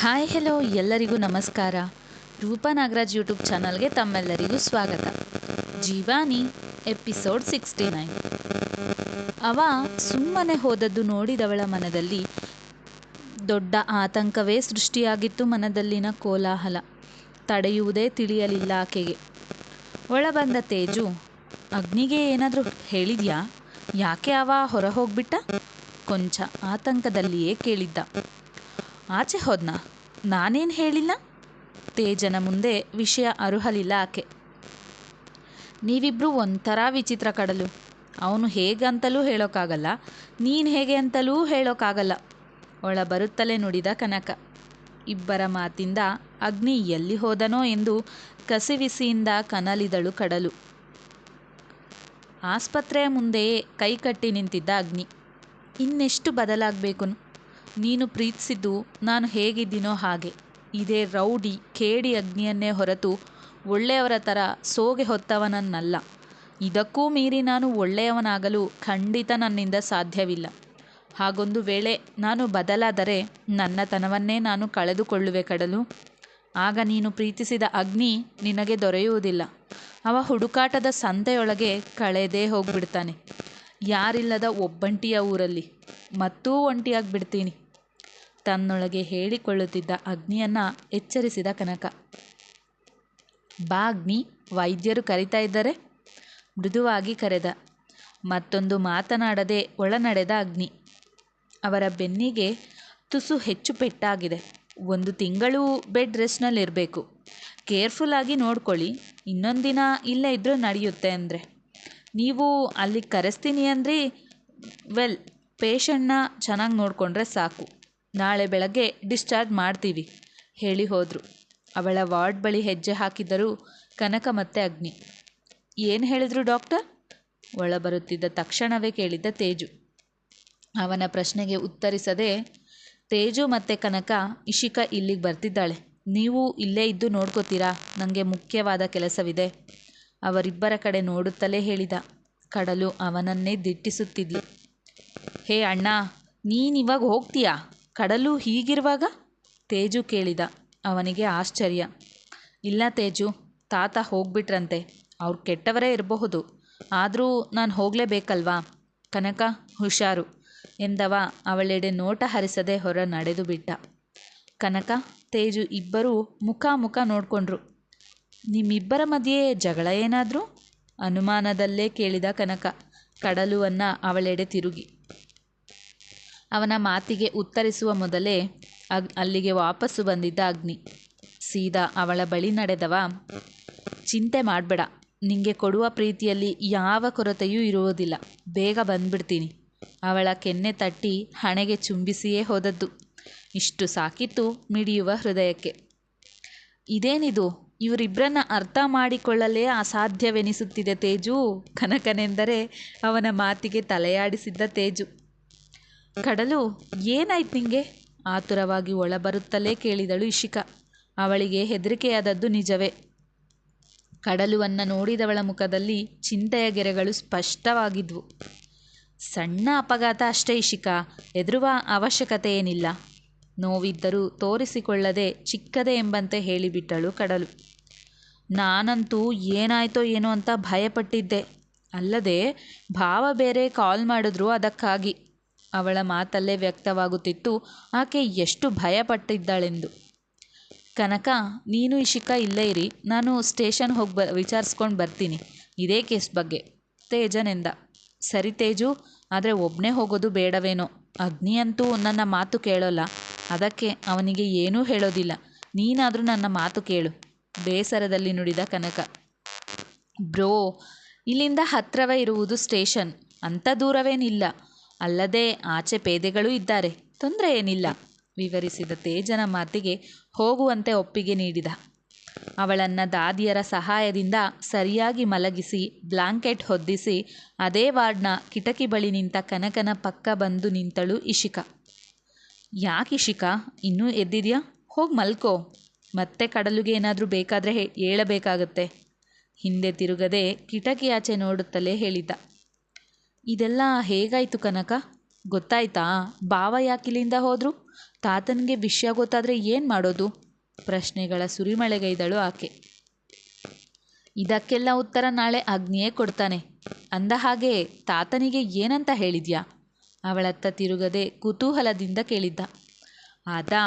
Hi hello ಎಲ್ಲರಿಗೂ ನಮಸ್ಕಾರ. Roopa Nagaraj YouTube ಚಾನಲ್ಗೆ ತಮ್ಮೆಲ್ಲರಿಗೂ ಸ್ವಾಗತ. ಜೀವಾನಿ ಎಪಿಸೋಡ್ ಸಿಕ್ಸ್ಟಿ ನೈನ್ ಅವ ಸುಮ್ಮನೆ ಹೋದದ್ದು ನೋಡಿದವಳ ಮನದಲ್ಲಿ ದೊಡ್ಡ ಆತಂಕವೇ ಸೃಷ್ಟಿಯಾಗಿತ್ತು ಮನದಲ್ಲಿನ ಕೋಲಾಹಲ. ತಡೆಯುವುದೇ ತಿಳಿಯಲಿಲ್ಲ ಆಕೆಗೆ. ಒಳಬಂದ ತೇಜು, ಅಗ್ನಿಗೆ ಏನಾದರೂ ಹೇಳಿದ್ಯಾ? ಯಾಕೆ ಅವ ಹೊರ ಹೋಗ್ಬಿಟ್ಟ ಕೊಂಚ ಆತಂಕದಲ್ಲಿಯೇ ಕೇಳಿದ್ದ. ಆಚೆ ಹೋದ್ನಾ? ನಾನೇನು ಹೇಳಿಲ್ಲ? ತೇಜನ ಮುಂದೆ ವಿಷಯ ಅರುಹಲಿಲ್ಲ ಆಕೆ. ನೀವಿಬ್ರು ಒಂಥರ ವಿಚಿತ್ರ ಕಡಲು. ಅವನು ಹೇಗಂತಲೂ ಹೇಳೋಕ್ಕಾಗಲ್ಲ ನೀನು ಹೇಗೆ ಅಂತಲೂ ಹೇಳೋಕ್ಕಾಗಲ್ಲ ಒಳ ಬರುತ್ತಲೇ ನುಡಿದ ಕನಕ. ಇಬ್ಬರ ಮಾತಿಂದ ಅಗ್ನಿ ಎಲ್ಲಿ ಹೋದನೋ ಎಂದು ಕಸಿವಿಸಿಯಿಂದ ಕನಲಿದಳು ಕಡಲು. ಆಸ್ಪತ್ರೆಯ ಮುಂದೆಯೇ ಕೈಕಟ್ಟಿ ನಿಂತಿದ್ದ ಅಗ್ನಿ. ಇನ್ನೆಷ್ಟು ಬದಲಾಗಬೇಕು ನೀನು ಪ್ರೀತಿಸಿದ್ದು ನಾನು ಹೇಗಿದ್ದೀನೋ ಹಾಗೆ. ಇದೇ ರೌಡಿ, ಕೇಡಿ ಅಗ್ನಿಯನ್ನೇ ಹೊರತು ಒಳ್ಳೆಯವರ ಥರ ಸೋಗೆ ಹೊತ್ತವನನ್ನಲ್ಲ. ಇದಕ್ಕೂ ಮೀರಿ ನಾನು ಒಳ್ಳೆಯವನಾಗಲು ಖಂಡಿತ ನನ್ನಿಂದ ಸಾಧ್ಯವಿಲ್ಲ. ಹಾಗೊಂದು ವೇಳೆ ನಾನು ಬದಲಾದರೆ ನನ್ನತನವನ್ನೇ ನಾನು ಕಳೆದುಕೊಳ್ಳುವೆ ಕಡಲು. ಆಗ ನೀನು ಪ್ರೀತಿಸಿದ ಅಗ್ನಿ ನಿನಗೆ ದೊರೆಯುವುದಿಲ್ಲ. ಅವ ಹುಡುಕಾಟದ ಸಂತೆಯೊಳಗೆ ಕಳೆದೇ ಹೋಗ್ಬಿಡ್ತಾನೆ. ಯಾರಿಲ್ಲದ ಒಬ್ಬಂಟಿಯ ಊರಲ್ಲಿ. ಮತ್ತೂ ಒಂಟಿಯಾಗಿ ಬಿಡ್ತೀನಿ ತನ್ನೊಳಗೆ ಹೇಳಿಕೊಳ್ಳುತ್ತಿದ್ದ ಅಗ್ನಿಯನ್ನ ಎಚ್ಚರಿಸಿದ ಕನಕ. ಬಾ ಅಗ್ನಿ, ವೈದ್ಯರು ಕರಿತಾ ಇದ್ದರೆ. ಮೃದುವಾಗಿ ಕರೆದ, ಮತ್ತೊಂದು ಮಾತನಾಡದೆ ಒಳನಡೆದ ಅಗ್ನಿ. ಅವರ ಬೆನ್ನಿಗೆ ತುಸು ಹೆಚ್ಚು ಪೆಟ್ಟಾಗಿದೆ. ಒಂದು ತಿಂಗಳು ಬೆಡ್ ರೆಸ್ಟ್ನಲ್ಲಿರಬೇಕು. ಕೇರ್ಫುಲ್ಲಾಗಿ ನೋಡ್ಕೊಳ್ಳಿ. ಇನ್ನೊಂದು ದಿನ ಇಲ್ಲೇ ಇದ್ದರೂ ನಡೆಯುತ್ತೆ ಅಂದರೆ. ನೀವು ಅಲ್ಲಿ ಕರೆಸ್ತೀನಿ ಅಂದ್ರಿ, ವೆಲ್, ಪೇಷಂಟ್ನ ಚೆನ್ನಾಗಿ ನೋಡಿಕೊಂಡ್ರೆ ಸಾಕು. ನಾಳೆ ಬೆಳಗ್ಗೆ ಡಿಸ್ಚಾರ್ಜ್ ಮಾಡ್ತೀವಿ, ಹೇಳಿ ಹೋದರು. ಅವಳ ವಾರ್ಡ್ ಬಳಿ ಹೆಜ್ಜೆ ಹಾಕಿದರು ಕನಕ ಮತ್ತೆ ಅಗ್ನಿ. ಏನು ಹೇಳಿದ್ರು ಡಾಕ್ಟರ್? ಒಳ ಬರುತ್ತಿದ್ದ ತಕ್ಷಣವೇ ಕೇಳಿದ್ದ ತೇಜು. ಅವನ ಪ್ರಶ್ನೆಗೆ ಉತ್ತರಿಸದೆ, ತೇಜು ಮತ್ತು ಕನಕ ಇಶಿಕ ಇಲ್ಲಿಗೆ ಬರ್ತಿದ್ದಾಳೆ. ನೀವು ಇಲ್ಲೇ ಇದ್ದು ನೋಡ್ಕೋತೀರಾ? ನನಗೆ ಮುಖ್ಯವಾದ ಕೆಲಸವಿದೆ. ಅವರಿಬ್ಬರ ಕಡೆ ನೋಡುತ್ತಲೇ ಹೇಳಿದ. ಕಡಲು ಅವನನ್ನೇ ದಿಟ್ಟಿಸುತ್ತಿದ್ಲು. ಹೇ ಅಣ್ಣ ನೀನಿವಾಗ ಹೋಗ್ತೀಯಾ? ಕಡಲು ಹೀಗಿರುವಾಗ? ತೇಜು ಕೇಳಿದ. ಅವನಿಗೆ ಆಶ್ಚರ್ಯ. ಇಲ್ಲ ತೇಜು, ತಾತ ಹೋಗ್ಬಿಟ್ರಂತೆ. ಅವ್ರು ಕೆಟ್ಟವರೇ ಇರಬಹುದು. ಆದರೂ ನಾನು ಹೋಗಲೇಬೇಕಲ್ವಾ? ಕನಕ ಹುಷಾರು ಎಂದವ ಅವಳೆಡೆ ನೋಟ ಹರಿಸದೆ ಹೊರ ನಡೆದು ಬಿಟ್ಟ. ಕನಕ, ತೇಜು ಇಬ್ಬರೂ ಮುಖ ಮುಖ ನೋಡಿಕೊಂಡ್ರು. ನಿಮ್ಮಿಬ್ಬರ ಮಧ್ಯೆ ಜಗಳ ಏನಾದರೂ? ಅನುಮಾನದಲ್ಲೇ ಕೇಳಿದ ಕನಕ. ಕಡಲುವನ್ನು ಅವಳೆಡೆ ತಿರುಗಿ. ಅವನ ಮಾತಿಗೆ ಉತ್ತರಿಸುವ ಮೊದಲೇ ಅಗ್, ಅಲ್ಲಿಗೆ ವಾಪಸ್ಸು ಬಂದಿದ್ದ ಅಗ್ನಿ. ಸೀದಾ ಅವಳ ಬಳಿ ನಡೆದವ, ಚಿಂತೆ ಮಾಡಬೇಡ. ನಿಂಗೆ ಕೊಡುವ ಪ್ರೀತಿಯಲ್ಲಿ ಯಾವ ಕೊರತೆಯೂ ಇರುವುದಿಲ್ಲ. ಬೇಗ ಬಂದ್ಬಿಡ್ತೀನಿ. ಅವಳ ಕೆನ್ನೆ ತಟ್ಟಿ ಹಣೆಗೆ ಚುಂಬಿಸಿಯೇ ಹೋದದ್ದು. ಇಷ್ಟು ಸಾಕಿತ್ತು ಮಿಡಿಯುವ ಹೃದಯಕ್ಕೆ. ಇದೇನಿದು? ಇವರಿಬ್ಬರನ್ನ ಅರ್ಥ ಮಾಡಿಕೊಳ್ಳಲೇ ಅಸಾಧ್ಯವೆನಿಸುತ್ತಿದೆ ತೇಜು. ಕನಕನೆಂದರೆ ಅವನ ಮಾತಿಗೆ ತಲೆಯಾಡಿಸಿದ್ದ ತೇಜು. ಕಡಲು, ಏನಾಯ್ತು ನಿಂಗೆ? ಆತುರವಾಗಿ ಒಳಬರುತ್ತಲೇ ಕೇಳಿದಳು ಇಶಿಕಾ. ಅವಳಿಗೆ ಹೆದರಿಕೆಯಾದದ್ದು ನಿಜವೇ. ಕಡಲುವನ್ನು ನೋಡಿದವಳ ಮುಖದಲ್ಲಿ ಚಿಂತೆಯ ಗೆರೆಗಳು ಸ್ಪಷ್ಟವಾಗಿದ್ವು. ಸಣ್ಣ ಅಪಘಾತ ಅಷ್ಟೇ ಇಶಿಕಾ, ಹೆದರುವ ಅವಶ್ಯಕತೆ ಏನಿಲ್ಲ. ನೋವಿದ್ದರೂ ತೋರಿಸಿಕೊಳ್ಳದೆ ಚಿಕ್ಕದೆ ಎಂಬಂತೆ ಹೇಳಿಬಿಟ್ಟಳು ಕಡಲು. ನಾನಂತೂ ಏನಾಯ್ತೋ ಏನೋ ಅಂತ ಭಯಪಟ್ಟಿದ್ದೆ. ಅಲ್ಲದೆ, ಭಾವ ಬೇರೆ ಕಾಲ್ ಮಾಡಿದ್ರು ಅದಕ್ಕಾಗಿ. ಅವಳ ಮಾತಲ್ಲೇ ವ್ಯಕ್ತವಾಗುತ್ತಿತ್ತು, ಆಕೆ ಎಷ್ಟು ಭಯಪಟ್ಟಿದ್ದಾಳೆಂದು. ಕನಕ, ನೀನು ಇಶಿಕ ಇಲ್ಲೇ ಇರಿ, ನಾನು ಸ್ಟೇಷನ್ ಹೋಗಿ ಬ, ವಿಚಾರಿಸ್ಕೊಂಡು ಬರ್ತೀನಿ. ಇದೇ ಕೇಸ್ ಬಗ್ಗೆ. ತೇಜನೆಂದ. ಸರಿ ತೇಜು, ಆದರೆ ಒಬ್ಬನೇ ಹೋಗೋದು ಬೇಡವೇನೋ. ಅಗ್ನಿ ಅಂತೂ ನನ್ನ ಮಾತು ಕೇಳೋಲ್ಲ. ಅದಕ್ಕೆ ಅವನಿಗೆ ಏನೂ ಹೇಳೋದಿಲ್ಲ. ನೀನಾದರೂ ನನ್ನ ಮಾತು ಕೇಳು. ಬೇಸರದಲ್ಲಿ ನುಡಿದ ಕನಕ. ಬ್ರೋ, ಇಲ್ಲಿಂದ ಹತ್ತಿರವೇ ಇರುವುದು ಸ್ಟೇಷನ್. ಅಂಥ ದೂರವೇನಿಲ್ಲ. ಅಲ್ಲದೆ ಆಚೆ ಪೇದೆಗಳೂ ಇದ್ದಾರೆ. ತೊಂದರೆ ಏನಿಲ್ಲ. ವಿವರಿಸಿದ ತೇಜನ ಮಾತಿಗೆ ಹೋಗುವಂತೆ ಒಪ್ಪಿಗೆ ನೀಡಿದ. ಅವಳನ್ನ ದಾದಿಯರ ಸಹಾಯದಿಂದ ಸರಿಯಾಗಿ ಮಲಗಿಸಿ, ಬ್ಲಾಂಕೆಟ್ ಹೊದ್ದಿಸಿ, ಅದೇ ವಾರ್ಡ್ನ ಕಿಟಕಿ ಬಳಿ ನಿಂತ ಕನಕನ ಪಕ್ಕ ಬಂದು ನಿಂತಳು ಇಶಿಕಾ. ಯಾಕೆ ಇಶಿಕಾ? ಇನ್ನೂ ಎದ್ದಿದ್ಯಾ? ಹೋಗಿ ಮಲ್ಕೋ. ಮತ್ತೆ ಕಡಲುಗೆ ಏನಾದರೂ ಬೇಕಾದರೆ ಹೇಳಬೇಕಾಗತ್ತೆ. ಹಿಂದೆ ತಿರುಗದೆ ಕಿಟಕಿ ಆಚೆ ನೋಡುತ್ತಲೇ ಹೇಳಿದ್ದ. ಇದೆಲ್ಲ ಹೇಗಾಯಿತು ಕನಕ? ಗೊತ್ತಾಯ್ತಾ? ಬಾವ ಯಾಕಿಲ್ಲಿಂದ ಹೋದರು? ತಾತನಿಗೆ ವಿಷಯ ಗೊತ್ತಾದರೆ ಏನು ಮಾಡೋದು? ಪ್ರಶ್ನೆಗಳ ಸುರಿಮಳೆಗೈದಳು ಆಕೆ. ಇದಕ್ಕೆಲ್ಲ ಉತ್ತರ ನಾಳೆ ಅಗ್ನಿಯೇ ಕೊಡ್ತಾನೆ. ಅಂದ ಹಾಗೆ ತಾತನಿಗೆ ಏನಂತ ಹೇಳಿದ್ಯಾ? ಅವಳತ್ತ ತಿರುಗದೆ ಕುತೂಹಲದಿಂದ ಕೇಳಿದ್ದ. ಅದಾ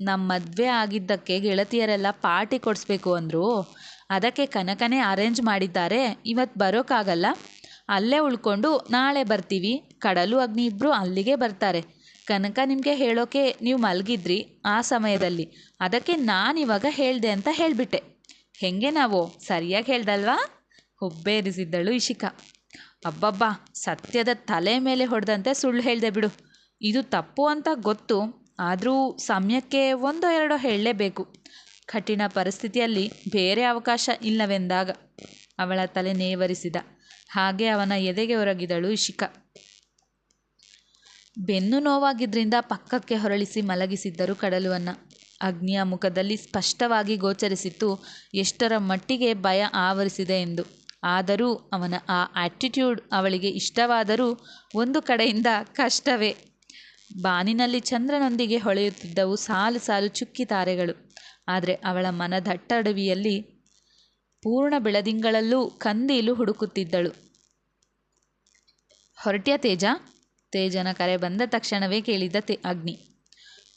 ನಮ್ಮ ಮದುವೆ ಆಗಿದ್ದಕ್ಕೆ ಗೆಳತಿಯರೆಲ್ಲ ಪಾರ್ಟಿ ಕೊಡಿಸ್ಬೇಕು ಅಂದರು. ಅದಕ್ಕೆ ಕನಕನೇ ಅರೇಂಜ್ ಮಾಡಿದ್ದಾರೆ. ಇವತ್ತು ಬರೋಕ್ಕಾಗಲ್ಲ ಅಲ್ಲೇ ಉಳ್ಕೊಂಡು ನಾಳೆ ಬರ್ತೀವಿ. ಕಡಲು ಅಗ್ನಿ ಇಬ್ಬರು ಅಲ್ಲಿಗೆ ಬರ್ತಾರೆ. ಕನಕ ನಿಮಗೆ ಹೇಳೋಕೆ ನೀವು ಮಲಗಿದ್ರಿ ಆ ಸಮಯದಲ್ಲಿ. ಅದಕ್ಕೆ ನಾನಿವಾಗ ಹೇಳಿದೆ ಅಂತ ಹೇಳಿಬಿಟ್ಟೆ. ಹೆಂಗೆ ನಾವು? ಸರಿಯಾಗಿ ಹೇಳ್ದಲ್ವಾ? ಹುಬ್ಬೇರಿಸಿದ್ದಳು ಇಶಿಕಾ. ಅಬ್ಬಬ್ಬಾ, ಸತ್ಯದ ತಲೆ ಮೇಲೆ ಹೊಡೆದಂತೆ ಸುಳ್ಳು ಹೇಳಿದೆ ಬಿಡು. ಇದು ತಪ್ಪು ಅಂತ ಗೊತ್ತು, ಆದರೂ ಸಮಯಕ್ಕೆ ಒಂದೋ ಎರಡೋ ಹೇಳಲೇಬೇಕು. ಕಠಿಣ ಪರಿಸ್ಥಿತಿಯಲ್ಲಿ ಬೇರೆ ಅವಕಾಶ ಇಲ್ಲವೆಂದಾಗ ಅವಳ ತಲೆ ನೇವರಿಸಿದ. ಹಾಗೆ ಅವನ ಎದೆಗೆ ಹೊರಗಿದಳು ಇಶಿಕ. ಬೆನ್ನು ನೋವಾಗಿದ್ದರಿಂದ ಪಕ್ಕಕ್ಕೆ ಹೊರಳಿಸಿ ಮಲಗಿಸಿದ್ದರು ಕಡಲುವನ್ನ. ಅಗ್ನಿಯ ಮುಖದಲ್ಲಿ ಸ್ಪಷ್ಟವಾಗಿ ಗೋಚರಿಸಿತ್ತು, ಎಷ್ಟರ ಮಟ್ಟಿಗೆ ಭಯ ಆವರಿಸಿದೆ ಎಂದು. ಆದರೂ ಅವನ ಆ ಆ್ಯಟಿಟ್ಯೂಡ್ ಅವಳಿಗೆ ಇಷ್ಟವಾದರೂ ಒಂದು ಕಡೆಯಿಂದ ಕಷ್ಟವೇ. ಬಾನಿನಲ್ಲಿ ಚಂದ್ರನೊಂದಿಗೆ ಹೊಳೆಯುತ್ತಿದ್ದವು ಸಾಲು ಸಾಲು ಚುಕ್ಕಿ ತಾರೆಗಳು. ಆದರೆ ಅವಳ ಮನದಟ್ಟಡವಿಯಲ್ಲಿ ಪೂರ್ಣ ಬೆಳದಿಂಗಳಲ್ಲೂ ಕಂದೀಲು ಹುಡುಕುತ್ತಿದ್ದಳು. ಹೊರಟ್ಯ ತೇಜ? ತೇಜನ ಕರೆ ಬಂದ ತಕ್ಷಣವೇ ಕೇಳಿದ ತೆ ಅಗ್ನಿ.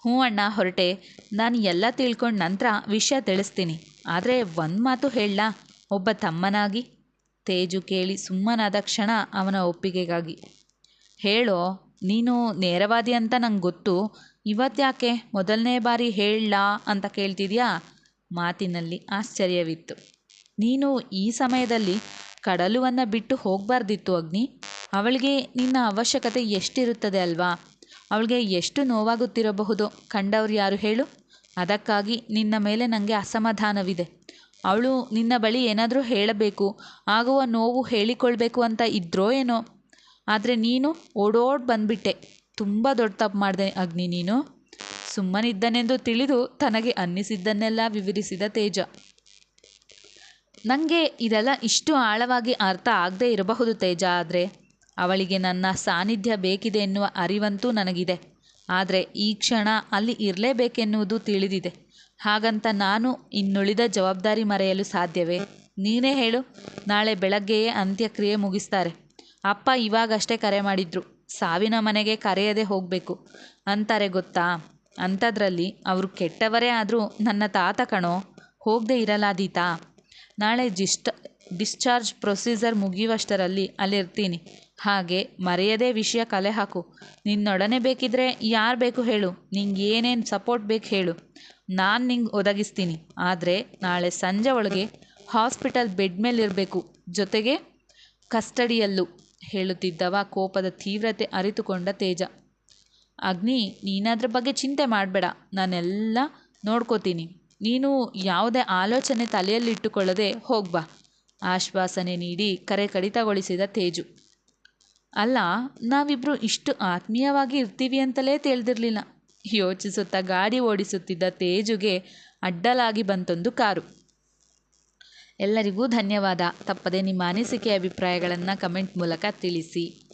ಹ್ಞೂ ಅಣ್ಣ, ಹೊರಟೆ. ನಾನು ಎಲ್ಲ ತಿಳ್ಕೊಂಡು ನಂತರ ವಿಷಯ ತಿಳಿಸ್ತೀನಿ. ಆದರೆ ಒಂದು ಮಾತು ಹೇಳಲಾ ಒಬ್ಬ ತಮ್ಮನಾಗಿ. ತೇಜು ಕೇಳಿ ಸುಮ್ಮನಾದ ಕ್ಷಣ ಅವನ ಒಪ್ಪಿಗೆಗಾಗಿ. ಹೇಳೋ, ನೀನು ನೇರವಾದಿ ಅಂತ ನಂಗೆ ಗೊತ್ತು. ಇವತ್ತ್ಯಾಕೆ ಮೊದಲನೇ ಬಾರಿ ಹೇಳಲಾ ಅಂತ ಕೇಳ್ತಿದ್ಯಾ? ಮಾತಿನಲ್ಲಿ ಆಶ್ಚರ್ಯವಿತ್ತು. ನೀನು ಈ ಸಮಯದಲ್ಲಿ ಕಡಲುವನ್ನು ಬಿಟ್ಟು ಹೋಗಬಾರ್ದಿತ್ತು, ಅಗ್ನಿ. ಅವಳಿಗೆ ನಿನ್ನ ಅವಶ್ಯಕತೆ ಎಷ್ಟಿರುತ್ತದೆ ಅಲ್ವಾ? ಅವಳಿಗೆ ಎಷ್ಟು ನೋವಾಗುತ್ತಿರಬಹುದು? ಕಂಡವ್ರು ಯಾರು ಹೇಳು? ಅದಕ್ಕಾಗಿ ನಿನ್ನ ಮೇಲೆ ನನಗೆ ಅಸಮಾಧಾನವಿದೆ. ಅವಳು ನಿನ್ನ ಬಳಿ ಏನಾದರೂ ಹೇಳಬೇಕು, ಆಗುವ ನೋವು ಹೇಳಿಕೊಳ್ಬೇಕು ಅಂತ ಇದ್ರೋ ಏನೋ? ಆದರೆ ನೀನು ಓಡೋಡ್ ಬಂದ್ಬಿಟ್ಟೆ. ತುಂಬ ದೊಡ್ಡ ತಪ್ಪು ಮಾಡಿದೆ ಅಗ್ನಿ ನೀನು. ಸುಮ್ಮನಿದ್ದನೆಂದು ತಿಳಿದು ತನಗೆ ಅನ್ನಿಸಿದ್ದನ್ನೆಲ್ಲ ವಿವರಿಸಿದ ತೇಜ. ನನಗೆ ಇದೆಲ್ಲ ಇಷ್ಟು ಆಳವಾಗಿ ಅರ್ಥ ಆಗದೇ ಇರಬಹುದು ತೇಜ ಆದರೆ. ಅವಳಿಗೆ ನನ್ನ ಸಾನ್ನಿಧ್ಯ ಬೇಕಿದೆ ಎನ್ನುವ ಅರಿವಂತೂ ನನಗಿದೆ. ಆದರೆ ಈ ಕ್ಷಣ ಅಲ್ಲಿ ಇರಲೇಬೇಕೆನ್ನುವುದು ತಿಳಿದಿದೆ. ಹಾಗಂತ ನಾನು ಇನ್ನುಳಿದ ಜವಾಬ್ದಾರಿ ಮರೆಯಲು ಸಾಧ್ಯವೇ? ನೀನೇ ಹೇಳು. ನಾಳೆ ಬೆಳಗ್ಗೆಯೇ ಅಂತ್ಯಕ್ರಿಯೆ ಮುಗಿಸ್ತಾರೆ. ಅಪ್ಪ ಇವಾಗಷ್ಟೇ ಕರೆ ಮಾಡಿದ್ರು. ಸಾವಿನ ಮನೆಗೆ ಕರೆಯದೆ ಹೋಗಬೇಕು. ಅಂತಾರೆ ಗೊತ್ತಾ? ಅಂಥದ್ರಲ್ಲಿ ಅವರು ಕೆಟ್ಟವರೇ ಆದರೂ ನನ್ನ ತಾತ ಕಣೋ, ಹೋಗದೆ ಇರಲಾದೀತಾ? ನಾಳೆ ಜಿಸ್ಟ್ ಡಿಸ್ಚಾರ್ಜ್ ಪ್ರೊಸೀಜರ್ ಮುಗಿಯುವಷ್ಟರಲ್ಲಿ ಅಲ್ಲಿರ್ತೀನಿ. ಹಾಗೆ ಮರೆಯದೇ ವಿಷಯ ಕಲೆ ಹಾಕು. ನಿನ್ನೊಡನೆ ಬೇಕಿದ್ರೆ ಯಾರು ಬೇಕು ಹೇಳು. ನಿಂಗೆ ಏನೇನು ಸಪೋರ್ಟ್ ಬೇಕು ಹೇಳು. ನಾನು ನಿಂಗೆ ಒದಗಿಸ್ತೀನಿ. ಆದರೆ ನಾಳೆ ಸಂಜೆ ಒಳಗೆ ಹಾಸ್ಪಿಟಲ್ ಬೆಡ್ ಮೇಲೆ ಇರಬೇಕು. ಜೊತೆಗೆ ಕಸ್ಟಡಿಯಲ್ಲೂ ಹೇಳುತ್ತಿದ್ದವ ಕೋಪದ ತೀವ್ರತೆ ಅರಿತುಕೊಂಡ ತೇಜ. ಅಗ್ನಿ, ನೀನದ್ರ ಬಗ್ಗೆ ಚಿಂತೆ ಮಾಡಬೇಡ. ನಾನೆಲ್ಲ ನೋಡ್ಕೋತೀನಿ. ನೀನು ಯಾವುದೇ ಆಲೋಚನೆ ತಲೆಯಲ್ಲಿಟ್ಟುಕೊಳ್ಳದೆ ಹೋಗ್ಬಾ ಆಶ್ವಾಸನೆ ನೀಡಿ ಕರೆ ಕಡಿತಗೊಳಿಸಿದ ತೇಜು. ಅಲ್ಲ, ನಾವಿಬ್ರು ಇಷ್ಟು ಆತ್ಮೀಯವಾಗಿ ಇರ್ತೀವಿ ಅಂತಲೇ ತಿಳಿದಿರಲಿಲ್ಲ. ಯೋಚಿಸುತ್ತಾ ಗಾಡಿ ಓಡಿಸುತ್ತಿದ್ದ ತೇಜುಗೆ ಅಡ್ಡಲಾಗಿ ಬಂತೊಂದು ಕಾರು. ಎಲ್ಲರಿಗೂ ಧನ್ಯವಾದ. ತಪ್ಪದೆ ನಿಮ್ಮ ಅನಿಸಿಕೆ, ಅಭಿಪ್ರಾಯಗಳನ್ನು ಕಮೆಂಟ್ ಮೂಲಕ ತಿಳಿಸಿ.